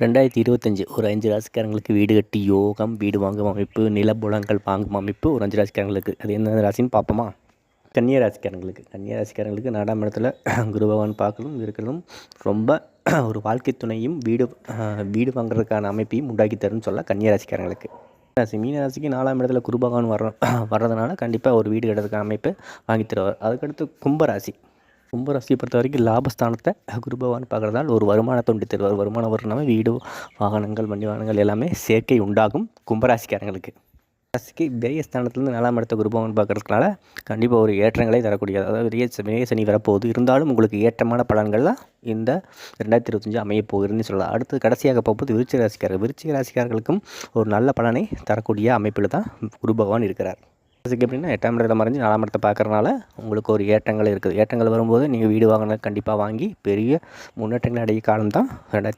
ரெண்டாயிரத்தி இருபத்தஞ்சி ஒரு அஞ்சு ராசிக்காரங்களுக்கு வீடு கட்டி யோகம் வீடு வாங்கும் அமைப்பு நிலப்புலங்கள் வாங்கும் அமைப்பு ஒரு அஞ்சு ராசிக்காரங்களுக்கு. அது எந்த ராசின்னு பார்ப்போமா? கன்னியா ராசிக்காரங்களுக்கு. கன்னியா ராசிக்காரங்களுக்கு நாலாம் இடத்துல குரு பகவான் பார்க்கணும் இருக்கணும் ரொம்ப ஒரு வாழ்க்கை துணையும் வீடு வீடு வாங்குறதுக்கான அமைப்பையும் உண்டாக்கி தரும்னு சொல்ல கன்னியா ராசிக்காரங்களுக்கு. ராசி மீன ராசிக்கு நாலாம் இடத்துல குரு பகவான் வர்ற வர்றதுனால கண்டிப்பாக ஒரு வீடு கட்டுறதுக்கான அமைப்பு வாங்கி தருவார். அதுக்கடுத்து கும்பராசி. கும்பராசியை பொறுத்த வரைக்கும் லாபஸ்தானத்தை குரு பகவான் பார்க்குறதால் ஒரு வருமானத்தை உண்டு தருவார். வருமானம் வரணும்னா வீடு வாகனங்கள் வண்டி வாகனங்கள் எல்லாமே சேர்க்கை உண்டாகும் கும்பராசிக்காரங்களுக்கு. ராசிக்கு விரயஸ்தானத்துலேருந்து நாலாம் இடத்த குரு பகவான் பார்க்குறதுனால கண்டிப்பாக ஒரு ஏற்றங்களை தரக்கூடியது. அதாவது விரிய விரய சனி வரப்போகுது. இருந்தாலும் உங்களுக்கு ஏற்றமான பலன்கள்லாம் இந்த ரெண்டாயிரத்தி இருபத்தஞ்சு அமைய போகுதுன்னு சொல்லலாம். அடுத்து கடைசியாக போகும்போது விருச்சிக ராசிக்காரர் விருச்சிக ராசிக்காரர்களுக்கும் ஒரு நல்ல பலனை தரக்கூடிய அமைப்பில் தான் குரு பகவான் இருக்கிறார். ராசிக்கு எப்படின்னா எட்டாம் இடத்துல மறைஞ்சு நாலாம் இடத்தை பார்க்குறனால உங்களுக்கு ஒரு ஏற்றங்கள் இருக்குது. ஏற்றங்கள் வரும்போது நீங்கள் வீடு வாங்கினா கண்டிப்பாக வாங்கி பெரிய முன்னேற்றங்கள் அடைய காலம் தான் ரெண்டாயிரத்தி